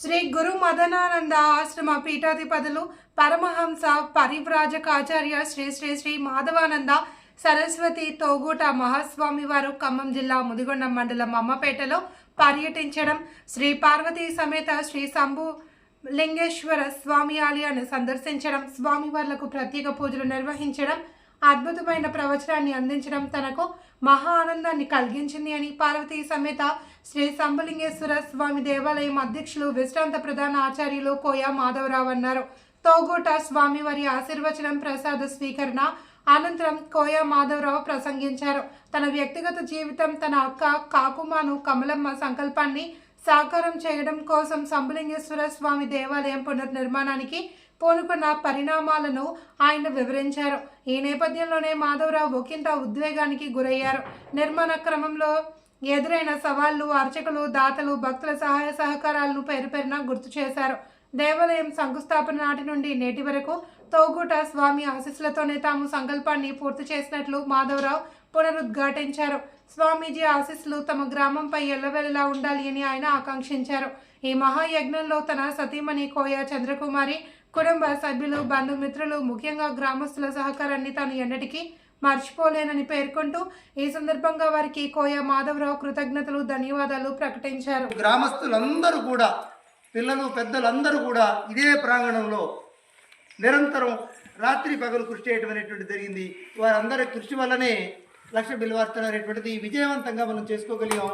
శ్రీ గురు మదనానంద ఆశ్రమ పీఠాధిపతులు పరమహంస పరివ్రాజకాచార్య శ్రీ శ్రీ శ్రీ మాధవానంద సరస్వతి తోగూట మహాస్వామి వారు ఖమ్మం జిల్లా ముదిగొండ మండలం అమ్మపేటలో పర్యటించడం. శ్రీ పార్వతీ సమేత శ్రీ శంభు లింగేశ్వర స్వామి ఆలయాన్ని సందర్శించడం. స్వామివార్లకు ప్రత్యేక పూజలు నిర్వహించడం. అద్భుతమైన ప్రవచనాన్ని అందించడం తనకు మహా ఆనందాన్ని కలిగించింది అని పార్వతీ సమేత శ్రీ సంబలింగేశ్వర స్వామి దేవాలయం అధ్యక్షులు విశ్రాంత ప్రధాన ఆచార్యులు కోయా మాధవరావు అన్నారు. తోగోట స్వామివారి ఆశీర్వచనం ప్రసాద స్వీకరణ అనంతరం కోయ మాధవరావు ప్రసంగించారు. తన వ్యక్తిగత జీవితం తన అక్క కాకుమాను కమలమ్మ సంకల్పాన్ని సాకారం చేయడం కోసం సంబలింగేశ్వర స్వామి దేవాలయం పునర్నిర్మాణానికి పూనుకున్న పరిణామాలను ఆయన వివరించారు. ఈ నేపథ్యంలోనే మాధవరావు ఒకంత ఉద్వేగానికి గురయ్యారు. నిర్మాణ క్రమంలో ఎదురైన సవాళ్ళు అర్చకులు దాతలు భక్తుల సహాయ సహకారాలను పేరు పేరున గుర్తు చేశారు. దేవాలయం శంకుస్థాపన నాటి నుండి నేటి వరకు తోగుట స్వామి ఆశీస్సులతోనే తాము సంకల్పాన్ని పూర్తి చేసినట్లు మాధవరావు పునరుద్ఘాటించారు. స్వామీజీ ఆశీస్సులు తమ గ్రామంపై ఎల్లవెల్లలా ఉండాలి అని ఆయన ఆకాంక్షించారు. ఈ మహాయజ్ఞంలో తన సతీమణి కోయ చంద్రకుమారి కుటుంబ సభ్యులు బంధుమిత్రులు ముఖ్యంగా గ్రామస్తుల సహకారాన్ని తాను ఎన్నటికీ మర్చిపోలేనని పేర్కొంటూ ఈ సందర్భంగా వారికి కోయ మాధవరావు కృతజ్ఞతలు ధన్యవాదాలు ప్రకటించారు. గ్రామస్తులందరూ కూడా పిల్లలు పెద్దలందరూ కూడా ఇదే ప్రాంగణంలో నిరంతరం రాత్రి పగలు కృషి చేయడం అనేటువంటి జరిగింది. వారందరి కృషి వల్లనే లక్ష బిల్వార్తలు అనేటువంటిది విజయవంతంగా మనం చేసుకోగలిగాం.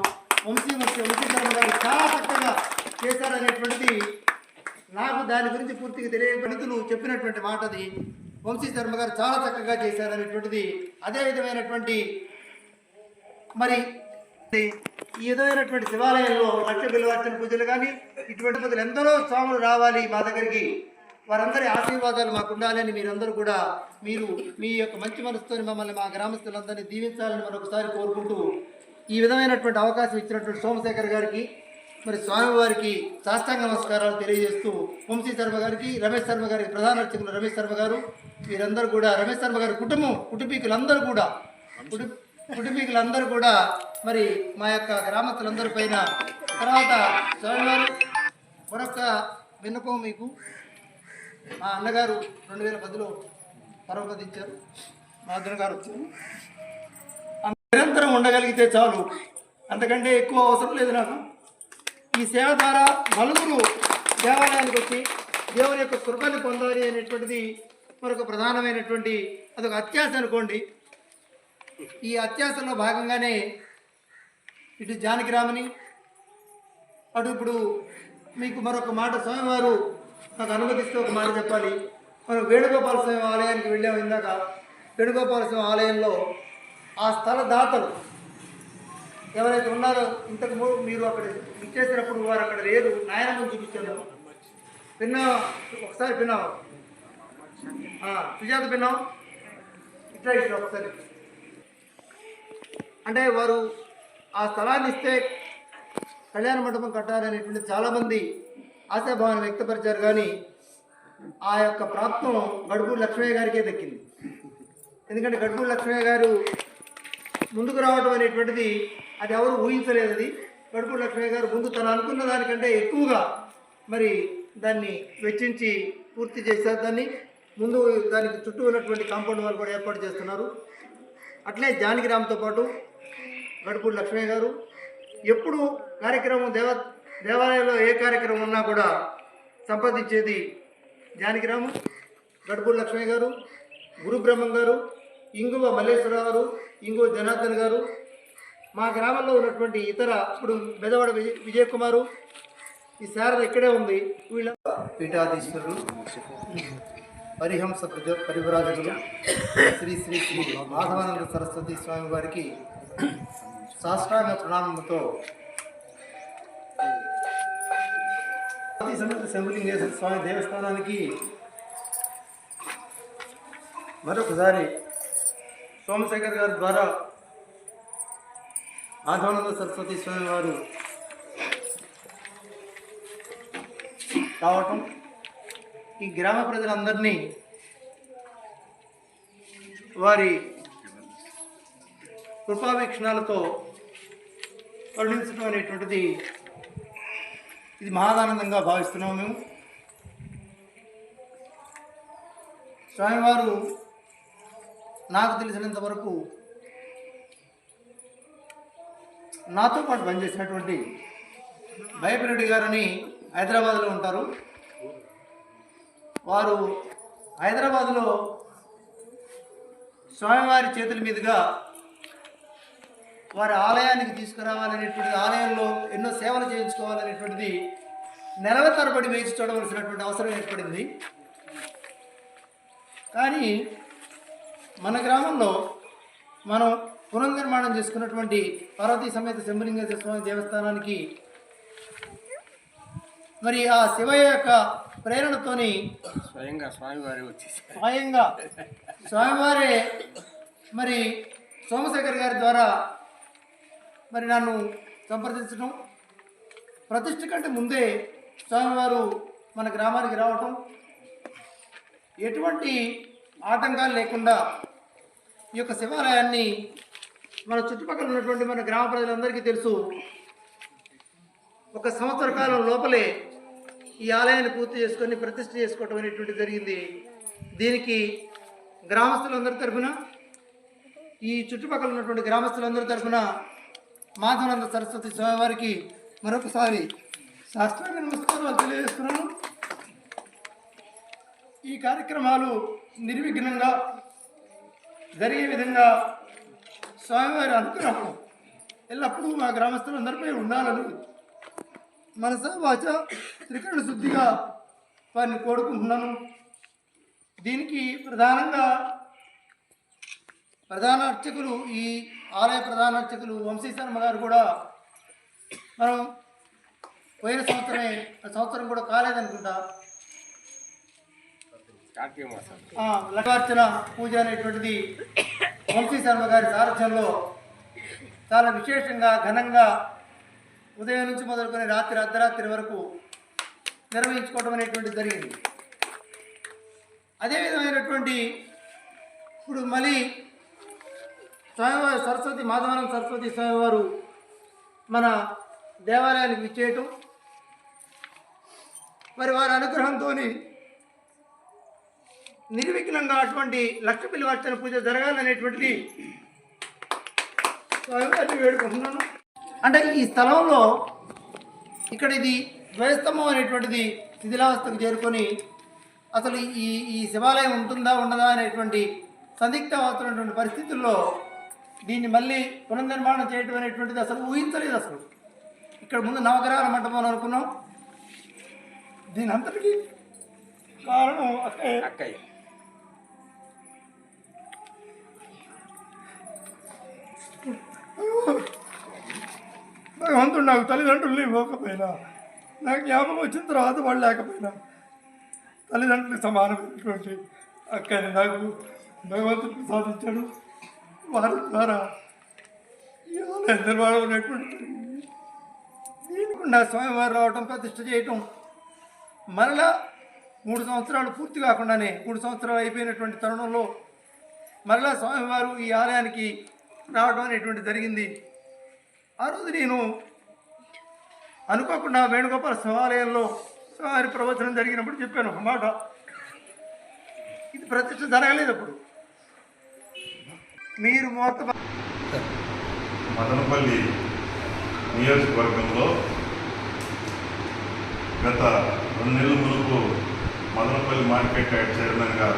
వంశీ వంశీ వంశీధర్మ గారు చాలా చక్కగా చేశారనేటువంటిది నాకు దాని గురించి పూర్తిగా తెలియని చెప్పినటువంటి మాట అది. వంశీ శర్మ గారు చాలా చక్కగా చేశారనేటువంటిది. అదే విధమైనటువంటి మరి ఈ విధమైనటువంటి శివాలయంలో లక్ష బిల్వార్చన పూజలు కానీ ఇటువంటి పూజలు ఎందరో స్వాములు రావాలి మా దగ్గరికి. వారందరి ఆశీర్వాదాలు మాకు ఉండాలని మీరందరూ కూడా మీరు మీ యొక్క మంచి మనసుతో మమ్మల్ని మా గ్రామస్తులందరినీ దీవించాలని మరొకసారి కోరుకుంటూ ఈ విధమైనటువంటి అవకాశం ఇచ్చినటువంటి సోమశేఖర్ గారికి మరి స్వామివారికి సాష్టాంగ నమస్కారాలు తెలియజేస్తూ వంశీ శర్మ గారికి రమేష్ శర్మ గారికి ప్రధాన అర్చకులు రమేష్ శర్మ గారు మీరందరూ కూడా రమేష్ శర్మ గారి కుటుంబం కుటుంబీకులందరూ కూడా కుటుంబ కుటుంబీకులందరూ కూడా మరి మా యొక్క గ్రామస్తులందరి పైన తర్వాత స్వామివారు మరొక విన్నపం మీకు మా అన్నగారు రెండు వేల పదిలో పరమపదించారు మా అద్దరు గారు వచ్చారు. నిరంతరం ఉండగలిగితే చాలు. అంతకంటే ఎక్కువ అవసరం లేదు నాకు. ఈ సేవ ద్వారా నలుగురు దేవాలయానికి వచ్చి దేవుని యొక్క కృపను పొందాలి అనేటువంటిది మరొక ప్రధానమైనటువంటి అదొక అత్యాశ అనుకోండి. ఈ అత్యాశలో భాగంగానే ఇటు జానకిరామని అటు ఇప్పుడు మీకు మరొక మాట స్వామివారు నాకు అనుమతిస్తే ఒక మాట చెప్పాలి. మనం వేణుగోపాల స్వామి ఆలయానికి వెళ్ళాము ఇందాక. వేణుగోపాల స్వామి ఆలయంలో ఆ స్థల దాతలు ఎవరైతే ఉన్నారో ఇంతకు ముందు మీరు అక్కడ ఇచ్చేసినప్పుడు వారు అక్కడ లేరు. నాయనమ్మని చూపించాను విన్నావా ఒకసారి విన్నావా సుజాత విన్నావు ఇట్లా ఇచ్చిన ఒకసారి. అంటే వారు ఆ స్థలాన్ని ఇస్తే కళ్యాణ మండపం కట్టాలనేటువంటి చాలామంది ఆశాభావాన్ని వ్యక్తపరిచారు కానీ ఆ యొక్క ప్రాప్తం గడుపు లక్ష్మయ్య గారికే దక్కింది. ఎందుకంటే గడుపు లక్ష్మయ్య గారు ముందుకు రావడం అనేటువంటిది అది ఎవరు ఊహించలేదు అది. గడుపు లక్ష్మయ్య గారు ముందు తను అనుకున్న దానికంటే ఎక్కువగా మరి దాన్ని వెచ్చించి పూర్తి చేశారు. దాన్ని ముందు దానికి చుట్టూ ఉన్నటువంటి కాంపౌండ్ వాళ్ళు కూడా ఏర్పాటు చేస్తున్నారు. అట్లే జానకిరామ్తో పాటు గడుపూడి లక్ష్మయ్య గారు ఎప్పుడు కార్యక్రమం దేవ దేవాలయంలో ఏ కార్యక్రమం ఉన్నా కూడా సంపాదించేది జానకిరాము గడుపూడి లక్ష్మయ్య గారు గురు బ్రహ్మం గారు ఇంగువ మల్లేశ్వరరావు గారు ఇంగువ జనార్దన్ గారు మా గ్రామంలో ఉన్నటువంటి ఇతర ఇప్పుడు బెదవాడ విజయ్ విజయ్ కుమారు ఈ శారద ఇక్కడే ఉంది. వీళ్ళ పీఠాధీశ్వరులు పరిహంస ప్రజ పరివరాజకులు శ్రీ శ్రీ శ్రీ మాధవానంద సరస్వతి స్వామి వారికి సాష్టాంగ ప్రణామముతో శంభులింగేశ్వర స్వామి దేవస్థానానికి మరొకసారి సోమశేఖర్ గారి ద్వారా ఆధ్వానంద సరస్వతి స్వామి వారు కావటం ఈ గ్రామ ప్రజలందరినీ వారి కృపావీక్షణాలతో కరుణించడం అనేటువంటిది ఇది మహాదానందంగా భావిస్తున్నాము మేము. స్వామివారు నాకు తెలిసినంత వరకు నాతో పాటు పనిచేసినటువంటి భయపిరెడ్డి గారని హైదరాబాద్లో ఉంటారు. వారు హైదరాబాద్లో స్వామివారి చేతుల మీదుగా వారి ఆలయానికి తీసుకురావాలనేటువంటిది ఆలయంలో ఎన్నో సేవలు చేయించుకోవాలనేటువంటిది నెలల తరబడి వేచి చూడవలసినటువంటి అవసరం ఏర్పడింది. కానీ మన గ్రామంలో మనం పునర్నిర్మాణం చేసుకున్నటువంటి పార్వతీ సమేత శంభలింగేశ్వర స్వామి దేవస్థానానికి మరి ఆ శివయ్య యొక్క ప్రేరణతోని స్వయంగా స్వామివారి వచ్చేసి స్వయంగా స్వామివారే మరి సోమశేఖర్ గారి ద్వారా మరి నన్ను సంప్రదించడం ప్రతిష్ట కంటే ముందే స్వామివారు మన గ్రామానికి రావటం. ఎటువంటి ఆటంకాలు లేకుండా ఈ యొక్క శివాలయాన్ని మన చుట్టుపక్కల ఉన్నటువంటి మన గ్రామ ప్రజలందరికీ తెలుసు. ఒక సంవత్సర కాలం లోపలే ఈ ఆలయాన్ని పూర్తి చేసుకొని ప్రతిష్ఠ చేసుకోవటం అనేటువంటి జరిగింది. దీనికి గ్రామస్తులందరి తరఫున ఈ చుట్టుపక్కల ఉన్నటువంటి గ్రామస్తులందరి తరఫున మాధవనంద సరస్వతి స్వామివారికి మరొకసారి శాస్త్రంగా నమస్కారాలు తెలియజేస్తున్నాను. ఈ కార్యక్రమాలు నిర్విఘ్నంగా జరిగే విధంగా స్వామివారి అనుగ్రహం ఎల్లప్పుడూ మా గ్రామస్తులందరిపై ఉండాలని మనస వాచ త్రికరణ శుద్ధిగా వారిని కోరుకుంటున్నాను. దీనికి ప్రధానంగా ప్రధాన అర్చకులు ఈ ఆలయ ప్రధాన అర్చకులు వంశీ శర్మ గారు కూడా మనం పోయిన సంవత్సరమే సంవత్సరం కూడా కాలేదనుకుంటా. కార్తీక పూజ అనేటువంటిది వంశీ శర్మ గారి సారథ్యంలో చాలా విశేషంగా ఘనంగా ఉదయం నుంచి మొదలుకొని రాత్రి అర్ధరాత్రి వరకు నిర్వహించుకోవడం అనేటువంటిది జరిగింది. అదే విధమైనటువంటి ఇప్పుడు మళ్ళీ స్వామివారి సరస్వతి మాధవనం సరస్వతి స్వామివారు మన దేవాలయానికి విచ్చేయటం. మరి వారి అనుగ్రహంతో నిర్విఘ్నంగా అటువంటి లక్ష పిల్లవర్చన పూజ జరగాలనేటువంటిది స్వామివారిని వేడుకుంటున్నాను. అంటే ఈ స్థలంలో ఇక్కడ ఇది ద్వయస్తంభం అనేటువంటిది శిథిలావస్థకు చేరుకొని అసలు ఈ ఈ శివాలయం ఉంటుందా ఉండదా అనేటువంటి సందిగ్ధమవుతున్నటువంటి పరిస్థితుల్లో దీన్ని మళ్ళీ పునర్నిర్మాణం చేయటం అనేటువంటిది అసలు ఊహించలేదు అసలు. ఇక్కడ ముందు నవగ్రహాల మంటపం అని అనుకున్నాం. దీని అంతటికీ కారణం అక్కయ్య. భగవంతుడు నాకు తల్లిదండ్రులు ఇవ్వకపోయినా నాకు జ్ఞాపకం వచ్చిన తర్వాత వాళ్ళు లేకపోయినా తల్లిదండ్రులకు సమానమైనటువంటి అక్కని నాకు భగవంతుడు ప్రసాదించాడు. వారి ద్వారా. ఈ ఉన్నటువంటి స్వామివారు రావటం ప్రతిష్ట చేయటం మరలా మూడు సంవత్సరాలు పూర్తి కాకుండానే మూడు సంవత్సరాలు అయిపోయినటువంటి తరుణంలో మరలా స్వామివారు ఈ ఆలయానికి రావడం అనేటువంటి జరిగింది. ఆ రోజు నేను అనుకోకుండా వేణుగోపాల శివాలయంలో స్వామివారి ప్రవచనం జరిగినప్పుడు చెప్పాను ఒక మాట. ఇది ప్రతిష్ట జరగలేదు అప్పుడు. మీరు మూత మదనపల్లి నియోజకవర్గంలో గత రెండు నెలల మునుపు మదనపల్లి మార్కెట్ యార్డ్ చైర్మన్గా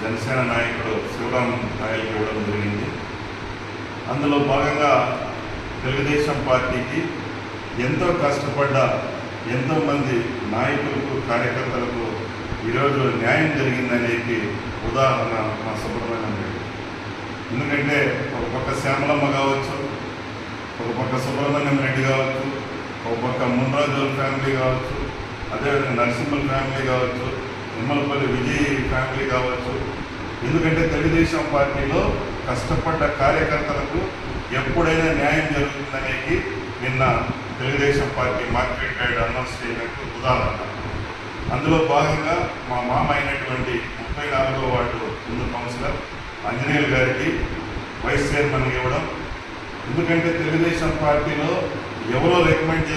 జనసేన నాయకుడు శివరాం నాయకు ఇవ్వడం జరిగింది. అందులో భాగంగా తెలుగుదేశం పార్టీకి ఎంతో కష్టపడ్డ ఎంతోమంది నాయకులకు కార్యకర్తలకు ఈరోజు న్యాయం జరిగిందనేది ఉదాహరణ మా సుబ్రహ్మణ్య ఎందుకంటే ఒక పక్క శ్యామలమ్మ కావచ్చు ఒక పక్క సుబ్రహ్మణ్యం రెడ్డి కావచ్చు ఒక పక్క మున్రాజుల ఫ్యామిలీ కావచ్చు అదేవిధంగా నరసింహుల ఫ్యామిలీ కావచ్చు నిమ్మలపల్లి విజయ్ ఫ్యామిలీ కావచ్చు. ఎందుకంటే తెలుగుదేశం పార్టీలో కష్టపడ్డ కార్యకర్తలకు ఎప్పుడైనా న్యాయం జరుగుతుందనేది నిన్న Telugu Desam party market guide announce చేయడానికి ఉదాహరణ. అందులో భాగంగా మా మామ అయినటువంటి ముప్పై నాలుగో వార్డు ముందు కౌన్సిలర్ ఆంజనేయులు గారికి వైస్ చైర్మన్ ఇవ్వడం. ఎందుకంటే తెలుగుదేశం పార్టీలో ఎవరో రికమెండ్ చేసి